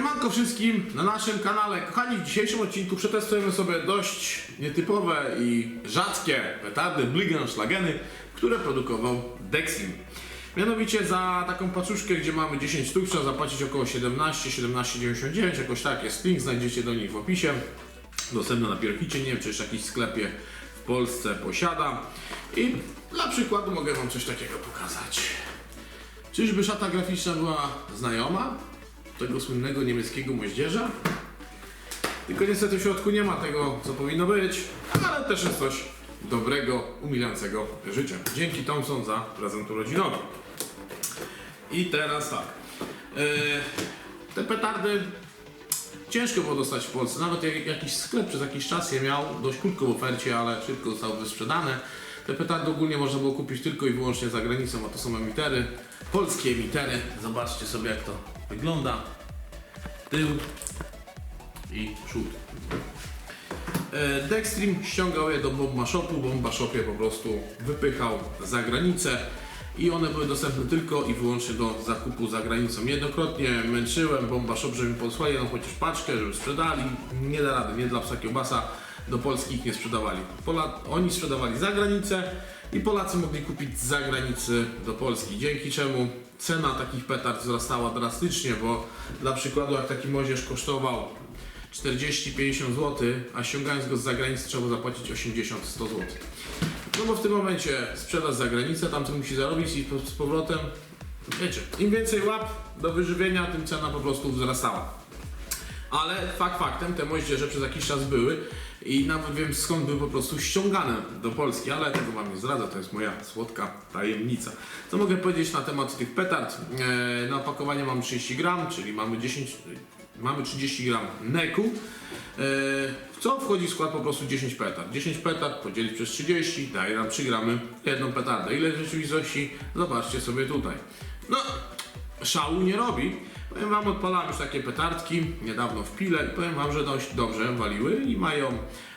Siemanko wszystkim na naszym kanale. Kochani, w dzisiejszym odcinku przetestujemy sobie dość nietypowe i rzadkie petardy, Bligenschlageny, które produkował Dexim. Mianowicie za taką paczuszkę, gdzie mamy 10 sztuk, trzeba zapłacić około 17, 17,99, jakoś tak jest link, znajdziecie do nich w opisie. Dostępne na Pierkicie, nie wiem czy jeszcze jakiś sklepie w Polsce posiada. I dla przykładu mogę Wam coś takiego pokazać. Czyżby szata graficzna była znajoma tego słynnego niemieckiego moździerza? Tylko niestety w środku nie ma tego, co powinno być, ale też jest coś dobrego, umilającego życia. Dzięki Thomson za prezent urodzinowy. I teraz tak. E, te petardy ciężko było dostać w Polsce. Nawet jak jakiś sklep przez jakiś czas je miał, dość krótko w ofercie, ale szybko zostały wysprzedane. Te petardy ogólnie można było kupić tylko i wyłącznie za granicą, a to są emitery. Polskie emitery. Zobaczcie sobie jak to wygląda. Tył i przód. E, Dextream ściągał je do Bomba Shopu, Bomba Shopie po prostu wypychał za granicę i one były dostępne tylko i wyłącznie do zakupu za granicą. Niejednokrotnie męczyłem Bomba Shop, żeby mi posłali no chociaż paczkę, żeby sprzedali. Nie da rady, nie dla psa kiełbasa. Do Polski ich nie sprzedawali. Pola oni sprzedawali za granicę i Polacy mogli kupić z zagranicy do Polski. Dzięki czemu cena takich petard wzrastała drastycznie, bo dla przykładu jak taki mozierz kosztował 40-50 zł, a ściągając go z zagranicy trzeba było zapłacić 80-100 zł. No bo w tym momencie sprzedaż za granicę, tamten musi zarobić i z powrotem, wiecie, im więcej łap do wyżywienia, tym cena po prostu wzrastała. Ale fakt faktem, te moździerze przez jakiś czas były i nawet wiem skąd były po prostu ściągane do Polski, ale tego wam nie zdradzę, to jest moja słodka tajemnica. Co mogę powiedzieć na temat tych petard? E, na opakowanie mamy 30 gram, czyli mamy 10, mamy 30 gram neku. E, w co wchodzi w skład po prostu 10 petard. 10 petard podzielić przez 30 daje nam 3 gramy jedną petardę. Ile w rzeczywistości? Zobaczcie sobie tutaj. No, szału nie robi. Powiem wam, odpalałem już takie petardki niedawno w pile i powiem wam, że dość dobrze waliły i mają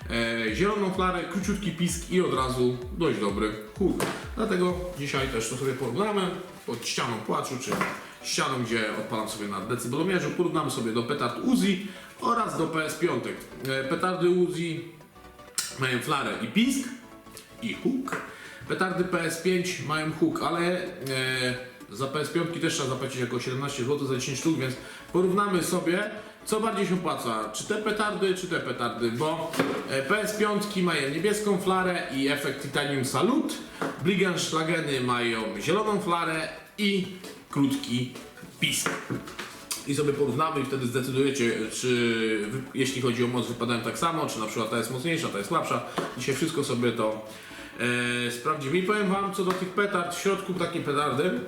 e, zieloną flarę, króciutki pisk i od razu dość dobry huk. Dlatego dzisiaj też to sobie porównamy pod ścianą płaczu, czy ścianą, gdzie odpalam sobie na decybelomierzu. Porównamy sobie do petard Uzi oraz do PS5. E, petardy Uzi mają flarę i pisk i huk. Petardy PS5 mają huk, ale e, za PS5 też trzeba zapłacić jako 17 zł za 10 sztuk, więc porównamy sobie, co bardziej się opłaca, czy te petardy, czy te petardy, bo e, PS5 mają niebieską flarę i efekt Titanium Salut, Bligenschlageny mają zieloną flarę i krótki pisk. I sobie porównamy i wtedy zdecydujecie, czy jeśli chodzi o moc wypadają tak samo, czy na przykład ta jest mocniejsza, ta jest słabsza. Dzisiaj wszystko sobie to e, sprawdzimy. I powiem Wam co do tych petard, w środku takie petardy.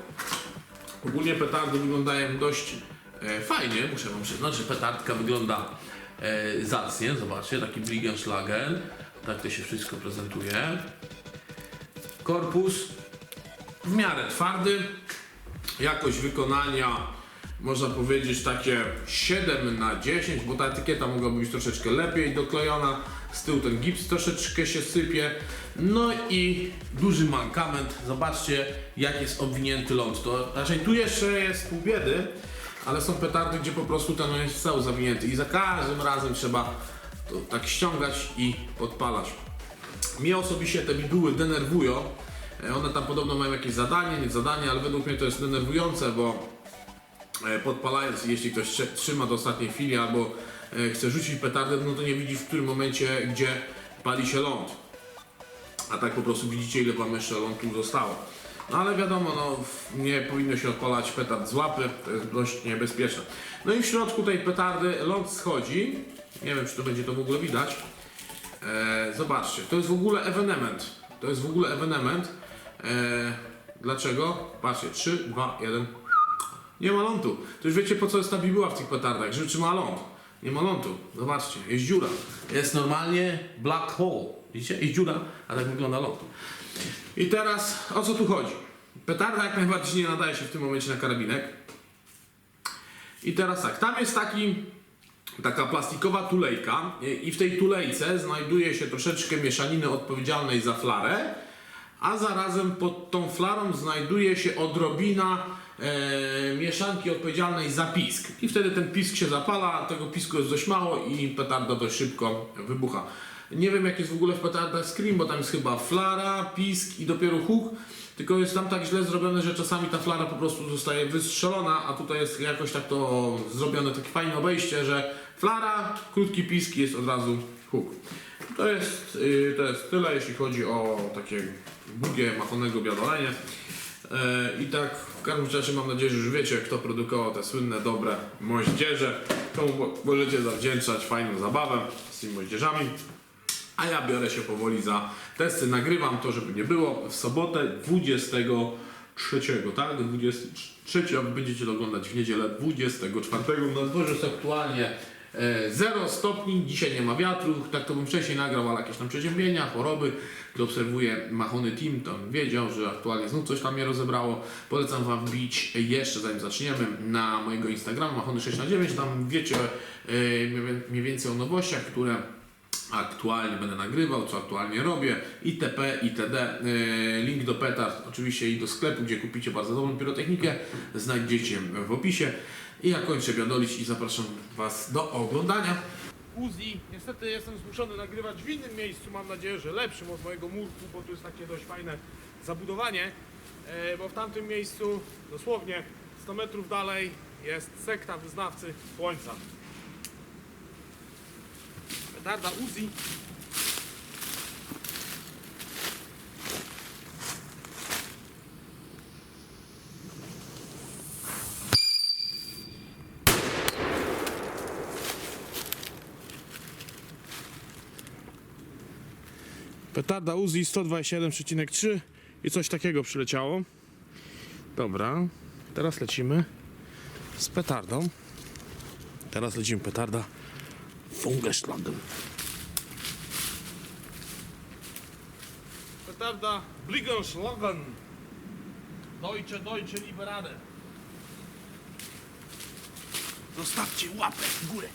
Ogólnie petardy wyglądają dość e, fajnie, muszę Wam przyznać, że petardka wygląda e, zacnie. Zobaczcie, taki Bligenschlagen. Tak to się wszystko prezentuje. Korpus w miarę twardy, jakość wykonania można powiedzieć takie 7 na 10, bo ta etykieta mogłaby być troszeczkę lepiej doklejona, z tyłu ten gips troszeczkę się sypie, no i duży mankament, zobaczcie jak jest obwinięty ląd, to raczej tu jeszcze jest pół biedy, ale są petardy, gdzie po prostu ten jest cały zawinięty. I za każdym razem trzeba to tak ściągać i podpalać. Mnie osobiście te bibuły denerwują. E, One tam podobno mają jakieś zadanie, nie zadanie, ale według mnie to jest denerwujące, bo podpalając, jeśli ktoś trzyma do ostatniej chwili albo e, chce rzucić petardę, no to nie widzi w którym momencie, gdzie pali się ląd. A tak po prostu widzicie, ile wam jeszcze lądu zostało. No ale wiadomo, no, nie powinno się odpalać petard z łapy, to jest dość niebezpieczne. No i w środku tej petardy ląd schodzi. Nie wiem, czy to będzie to w ogóle widać. E, zobaczcie, to jest w ogóle ewenement. To jest w ogóle ewenement. E, dlaczego? Patrzcie, 3, 2, 1. Nie ma lądu. To już wiecie po co jest ta bibuła w tych petardach, że czy ma ląd. Nie ma lądu. Zobaczcie, jest dziura. Jest normalnie black hole. Widzicie? Jest dziura, a tak wygląda ląd. I teraz o co tu chodzi? Petarda jak najbardziej nie nadaje się w tym momencie na karabinek. I teraz tak, tam jest taki taka plastikowa tulejka i- w tej tulejce znajduje się troszeczkę mieszaniny odpowiedzialnej za flarę, a zarazem pod tą flarą znajduje się odrobina mieszanki odpowiedzialnej za pisk. I wtedy ten pisk się zapala, tego pisku jest dość mało i petarda dość szybko wybucha. Nie wiem jak jest w ogóle w petardach Scream, bo tam jest chyba flara, pisk i dopiero huk. Tylko jest tam tak źle zrobione, że czasami ta flara po prostu zostaje wystrzelona, a tutaj jest jakoś tak to zrobione, takie fajne obejście, że flara, krótki pisk jest od razu huk. To jest, yy, to jest tyle, jeśli chodzi o takie długie, machonego biadolenie. E, I tak w każdym razie mam nadzieję, że już wiecie, kto produkował te słynne, dobre moździerze. Komu mo- możecie zawdzięczać fajną zabawę z tymi moździerzami. A ja biorę się powoli za testy. Nagrywam to, żeby nie było, w sobotę 23, tak? 23, a będziecie oglądać w niedzielę 24. Na dworze jest aktualnie 0 stopni, dzisiaj nie ma wiatru, tak to bym wcześniej nagrał, ale jakieś tam przeziębienia, choroby. Kto obserwuje Mahony Team, to wiedział, że aktualnie znów coś tam mnie rozebrało. Polecam Wam wbić jeszcze zanim zaczniemy na mojego Instagrama Mahony 6 na 9 tam wiecie e, mniej więcej o nowościach, które aktualnie będę nagrywał, co aktualnie robię, itp. itd. Yy, Link do petard oczywiście i do sklepu, gdzie kupicie bardzo dobrą pirotechnikę, znajdziecie w opisie. I ja kończę biadolić i zapraszam Was do oglądania. Uzi, niestety jestem zmuszony nagrywać w innym miejscu, mam nadzieję, że lepszym od mojego murku, bo tu jest takie dość fajne zabudowanie, e, bo w tamtym miejscu, dosłownie 100 metrów dalej, jest sekta wyznawcy słońca. Petarda Uzi. Petarda Uzi 127,3 i coś takiego przyleciało. Dobra, teraz lecimy z petardą. Teraz lecimy petarda Fungeschlagen. Petarda Bliggenschlagen. Deutsche, Deutsche Liberade. Zostawcie łapę w górę.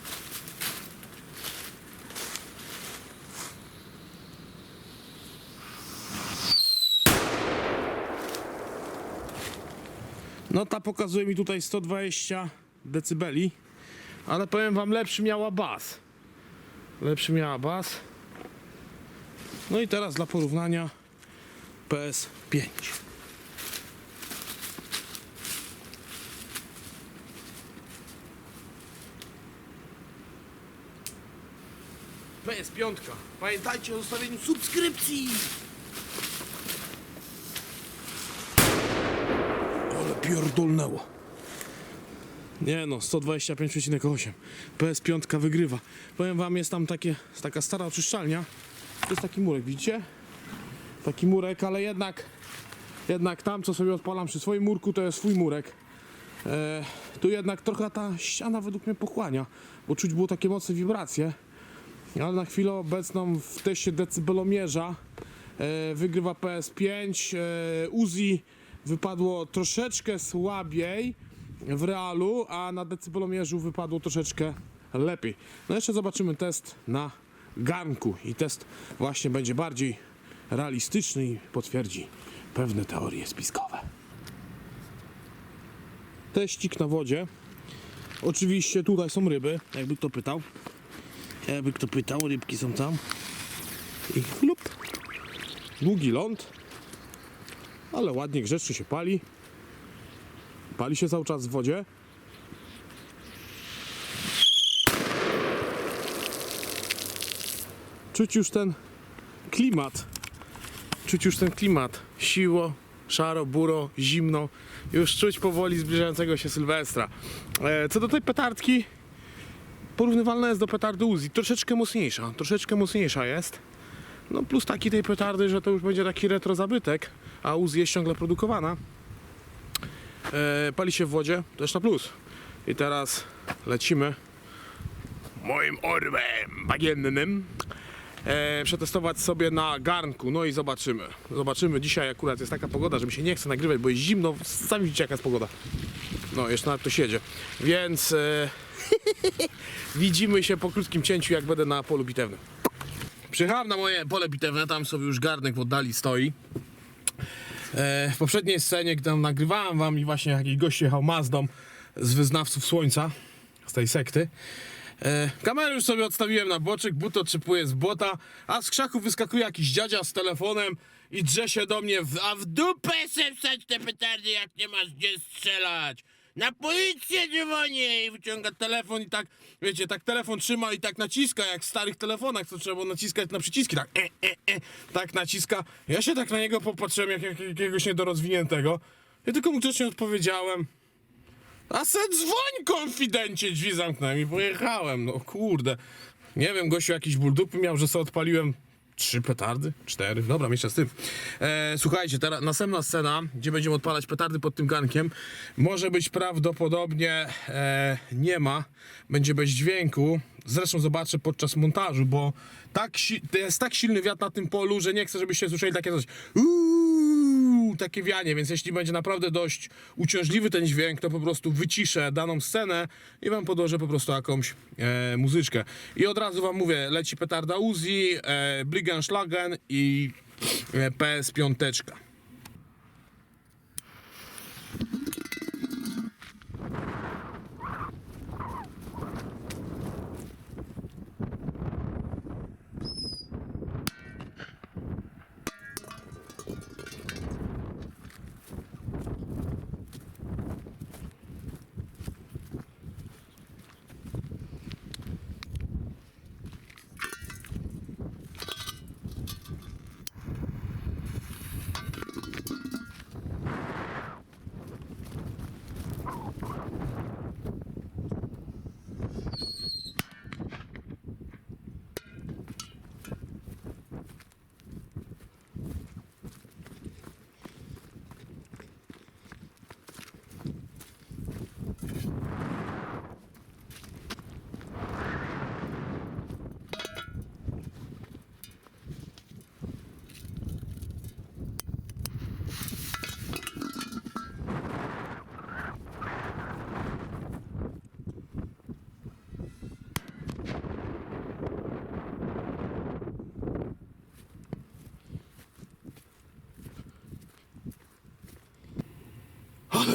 No ta pokazuje mi tutaj 120 decybeli, ale powiem wam lepszy miała bas. Lepszy miała bas. No i teraz dla porównania PS5. PS5. Pamiętajcie o zostawieniu subskrypcji. Ale pierdolnęło. Nie no, 125,8. PS5 wygrywa. Powiem wam, jest tam takie, taka stara oczyszczalnia. To jest taki murek, widzicie? Taki murek, ale jednak jednak tam, co sobie odpalam przy swoim murku, to jest swój murek. E, tu jednak trochę ta ściana według mnie pochłania, bo czuć było takie mocne wibracje. Ale na chwilę obecną w teście decybelomierza e, wygrywa PS5. E, Uzi wypadło troszeczkę słabiej w realu, a na decybelomierzu wypadło troszeczkę lepiej. No jeszcze zobaczymy test na garnku i test właśnie będzie bardziej realistyczny i potwierdzi pewne teorie spiskowe. Teścik na wodzie. Oczywiście tutaj są ryby, jakby kto pytał. Jakby kto pytał, rybki są tam. I chlup. Długi ląd. Ale ładnie, grzecznie się pali. Pali się cały czas w wodzie. Czuć już ten klimat. Czuć już ten klimat. Siło, szaro, buro, zimno. Już czuć powoli zbliżającego się Sylwestra. E, co do tej petardki, porównywalna jest do petardy Uzi. Troszeczkę mocniejsza, troszeczkę mocniejsza jest. No plus taki tej petardy, że to już będzie taki retro zabytek, a Uzi jest ciągle produkowana. E, pali się w wodzie, też na plus. I teraz lecimy moim orłem bagiennym e, przetestować sobie na garnku. No i zobaczymy. Zobaczymy. Dzisiaj akurat jest taka pogoda, że mi się nie chce nagrywać, bo jest zimno. Sami widzicie jaka jest pogoda. No, jeszcze nawet to siedzie. Więc e, widzimy się po krótkim cięciu, jak będę na polu bitewnym. Przyjechałem na moje pole bitewne, tam sobie już garnek w oddali stoi. E, w poprzedniej scenie, gdy nagrywałem wam i właśnie jakiś gość jechał Mazdą z wyznawców słońca, z tej sekty. E, kamerę już sobie odstawiłem na boczek, but otrzypuje z błota, a z krzaków wyskakuje jakiś dziadzia z telefonem i drze się do mnie, w, a w dupę wsadź te petardy, jak nie masz gdzie strzelać. Na policję dzwonię i wyciąga telefon i tak, wiecie, tak telefon trzyma i tak naciska, jak w starych telefonach, co trzeba było naciskać na przyciski, tak, e, e, e, tak naciska. Ja się tak na niego popatrzyłem, jak, jak jakiegoś niedorozwiniętego. Ja tylko mu grzecznie odpowiedziałem, a se dzwoń, konfidencie, drzwi zamknąłem i pojechałem. No kurde. Nie wiem, gościu jakiś ból dupy miał, że sobie odpaliłem trzy petardy, cztery, dobra, mieszczę z tym. E, słuchajcie, teraz następna scena, gdzie będziemy odpalać petardy pod tym gankiem, może być prawdopodobnie e, nie ma, będzie bez dźwięku. Zresztą zobaczę podczas montażu, bo tak, si- jest tak silny wiatr na tym polu, że nie chcę, żebyście słyszeli takie coś. Uuu, takie wianie, więc jeśli będzie naprawdę dość uciążliwy ten dźwięk, to po prostu wyciszę daną scenę i wam podłożę po prostu jakąś e, muzyczkę. I od razu wam mówię, leci petarda Uzi, e, Bligenschlagen i e, PS5.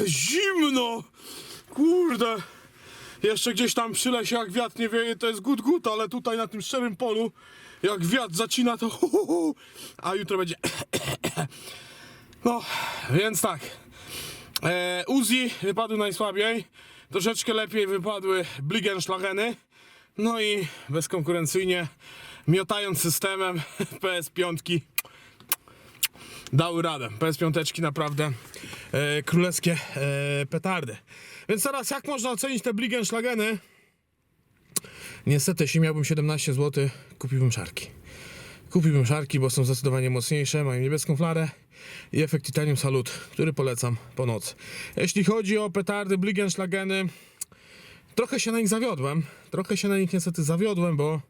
Zimno! Kurde! Jeszcze gdzieś tam przy lesie, jak wiatr nie wieje, to jest gut gut, ale tutaj na tym szczerym polu, jak wiatr zacina, to hu, hu, hu, a jutro będzie... No, więc tak. E, Uzi wypadły najsłabiej, troszeczkę lepiej wypadły Bligenschlageny, no i bezkonkurencyjnie, miotając systemem PS5 dały radę. PS5 naprawdę e, królewskie e, petardy. Więc teraz jak można ocenić te Bligenschlageny? Niestety, jeśli miałbym 17 zł, kupiłbym szarki. Kupiłbym szarki, bo są zdecydowanie mocniejsze, mają niebieską flarę i efekt Titanium Salut, który polecam po nocy. Jeśli chodzi o petardy Bligenschlageny, trochę się na nich zawiodłem. Trochę się na nich niestety zawiodłem, bo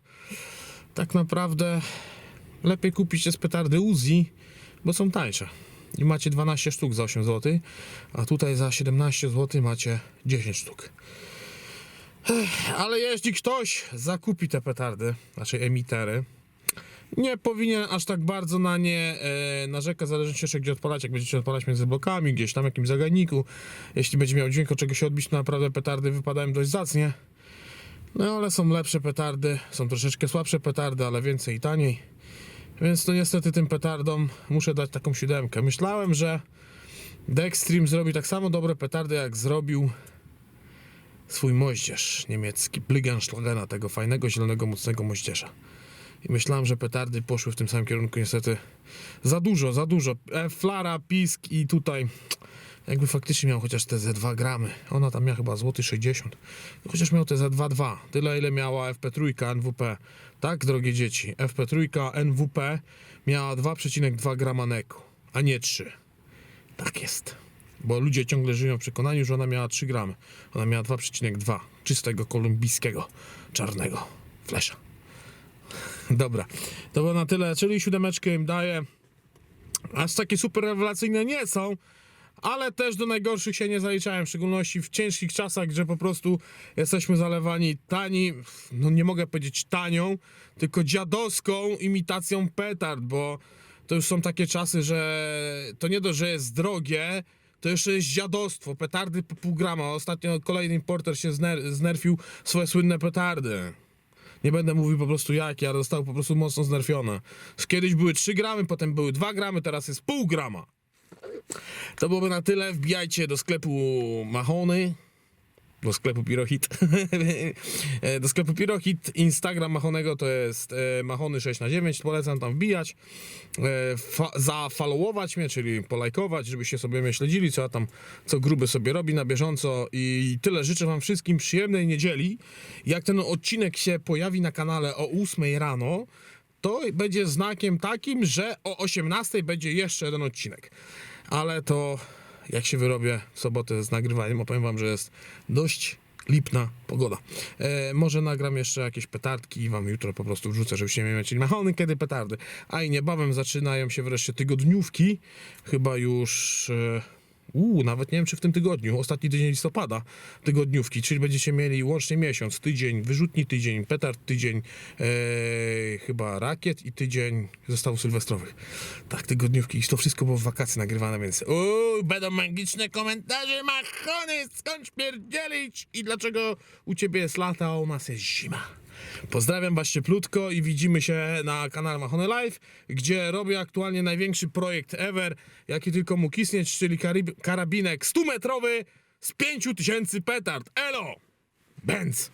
tak naprawdę lepiej kupić jest petardy Uzi, bo są tańsze. I macie 12 sztuk za 8 zł, a tutaj za 17 zł macie 10 sztuk. Ale jeśli ktoś zakupi te petardy, znaczy emitery, nie powinien aż tak bardzo na nie e, narzekać, zależy jeszcze gdzie odpalać, jak będziecie odpalać między blokami, gdzieś tam jakimś zagajniku, jeśli będzie miał dźwięk od czego się odbić, to naprawdę petardy wypadają dość zacnie. No ale są lepsze petardy, są troszeczkę słabsze petardy, ale więcej i taniej. Więc to niestety tym petardom muszę dać taką siódemkę. Myślałem, że Dexstream zrobi tak samo dobre petardy, jak zrobił swój moździerz niemiecki, Bligenschlagena, tego fajnego, zielonego, mocnego moździerza. I myślałem, że petardy poszły w tym samym kierunku, niestety za dużo, za dużo. E, flara, pisk i tutaj jakby faktycznie miał chociaż te ze 2 gramy. Ona tam miała chyba złoty 60. Chociaż miał te za 2,2. Tyle ile miała FP3 NWP. Tak, drogie dzieci. FP3 NWP miała 2,2 grama neku, a nie 3. Tak jest. Bo ludzie ciągle żyją w przekonaniu, że ona miała 3 gramy. Ona miała 2,2 czystego kolumbijskiego, czarnego flesza. Dobra, to było na tyle, czyli siódemeczkę im daję. Aż takie super rewelacyjne nie są, ale też do najgorszych się nie zaliczałem, w szczególności w ciężkich czasach, gdzie po prostu jesteśmy zalewani tani, no nie mogę powiedzieć tanią, tylko dziadowską imitacją petard, bo to już są takie czasy, że to nie dość, że jest drogie, to jeszcze jest dziadostwo. Petardy po pół grama. Ostatnio kolejny importer się zner- znerfił swoje słynne petardy. Nie będę mówił po prostu jakie, ale zostały po prostu mocno znerfione. Kiedyś były 3 gramy, potem były 2 gramy, teraz jest pół grama. To byłoby na tyle. Wbijajcie do sklepu Mahony. Do sklepu Pirohit. Do sklepu Pirohit. Instagram Mahonego to jest e, Mahony 6 na 9 Polecam tam wbijać. E, fa- zafollowować mnie, czyli polajkować, żebyście sobie mnie śledzili, co ja tam, co gruby sobie robi na bieżąco. I tyle. Życzę Wam wszystkim przyjemnej niedzieli. Jak ten odcinek się pojawi na kanale o 8 rano, to będzie znakiem takim, że o 18 będzie jeszcze jeden odcinek. Ale to jak się wyrobię w sobotę z nagrywaniem, opowiem wam, że jest dość lipna pogoda. E, może nagram jeszcze jakieś petardki i wam jutro po prostu wrzucę, żebyście nie mieli machony kiedy petardy. A i niebawem zaczynają się wreszcie tygodniówki. Chyba już... E, Uuu, nawet nie wiem, czy w tym tygodniu, ostatni tydzień listopada, tygodniówki, czyli będziecie mieli łącznie miesiąc, tydzień, wyrzutni tydzień, petard tydzień, e, chyba rakiet i tydzień zestawów sylwestrowych. Tak, tygodniówki i to wszystko było w wakacje nagrywane, więc uuu, będą magiczne komentarze, machony, skąd pierdzielić i dlaczego u ciebie jest lata, a u nas jest zima. Pozdrawiam Was cieplutko i widzimy się na kanale Mahone Live, gdzie robię aktualnie największy projekt ever, jaki tylko mógł istnieć, czyli karib- karabinek 100-metrowy z 5000 petard. Elo! Benz!